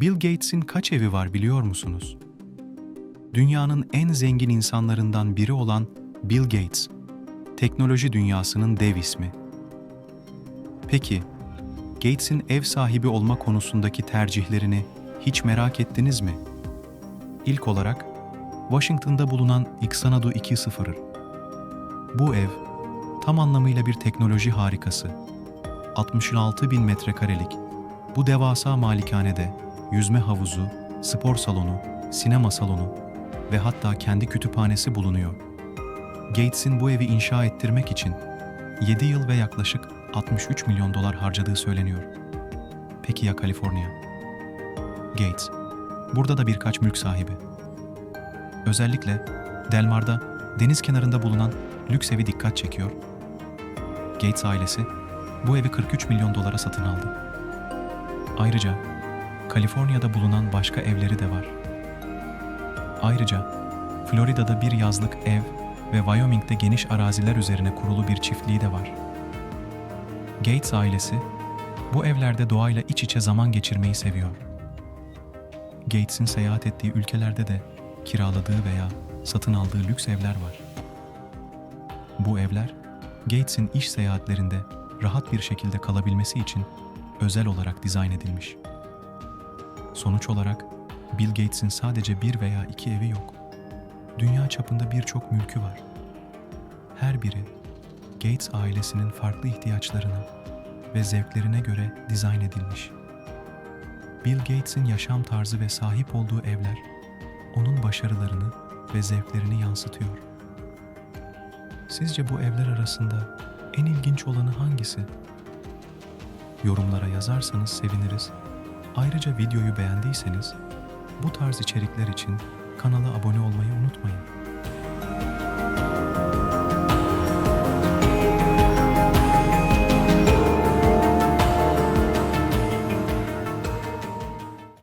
Bill Gates'in kaç evi var biliyor musunuz? Dünyanın en zengin insanlarından biri olan Bill Gates, teknoloji dünyasının dev ismi. Peki, Gates'in ev sahibi olma konusundaki tercihlerini hiç merak ettiniz mi? İlk olarak, Washington'da bulunan Xanadu 2.0. Bu ev, tam anlamıyla bir teknoloji harikası. 66 bin metrekarelik, bu devasa malikanede yüzme havuzu, spor salonu, sinema salonu ve hatta kendi kütüphanesi bulunuyor. Gates'in bu evi inşa ettirmek için 7 yıl ve yaklaşık 63 milyon dolar harcadığı söyleniyor. Peki ya Kaliforniya? Gates, burada da birkaç mülk sahibi. Özellikle Del Mar'da deniz kenarında bulunan lüks evi dikkat çekiyor. Gates ailesi bu evi 43 milyon dolara satın aldı. Ayrıca Kaliforniya'da bulunan başka evleri de var. Ayrıca Florida'da bir yazlık ev ve Wyoming'de geniş araziler üzerine kurulu bir çiftliği de var. Gates ailesi bu evlerde doğayla iç içe zaman geçirmeyi seviyor. Gates'in seyahat ettiği ülkelerde de kiraladığı veya satın aldığı lüks evler var. Bu evler Gates'in iş seyahatlerinde rahat bir şekilde kalabilmesi için özel olarak dizayn edilmiş. Sonuç olarak Bill Gates'in sadece bir veya iki evi yok. Dünya çapında birçok mülkü var. Her biri Gates ailesinin farklı ihtiyaçlarına ve zevklerine göre dizayn edilmiş. Bill Gates'in yaşam tarzı ve sahip olduğu evler onun başarılarını ve zevklerini yansıtıyor. Sizce bu evler arasında en ilginç olanı hangisi? Yorumlara yazarsanız seviniriz. Ayrıca videoyu beğendiyseniz bu tarz içerikler için kanala abone olmayı unutmayın.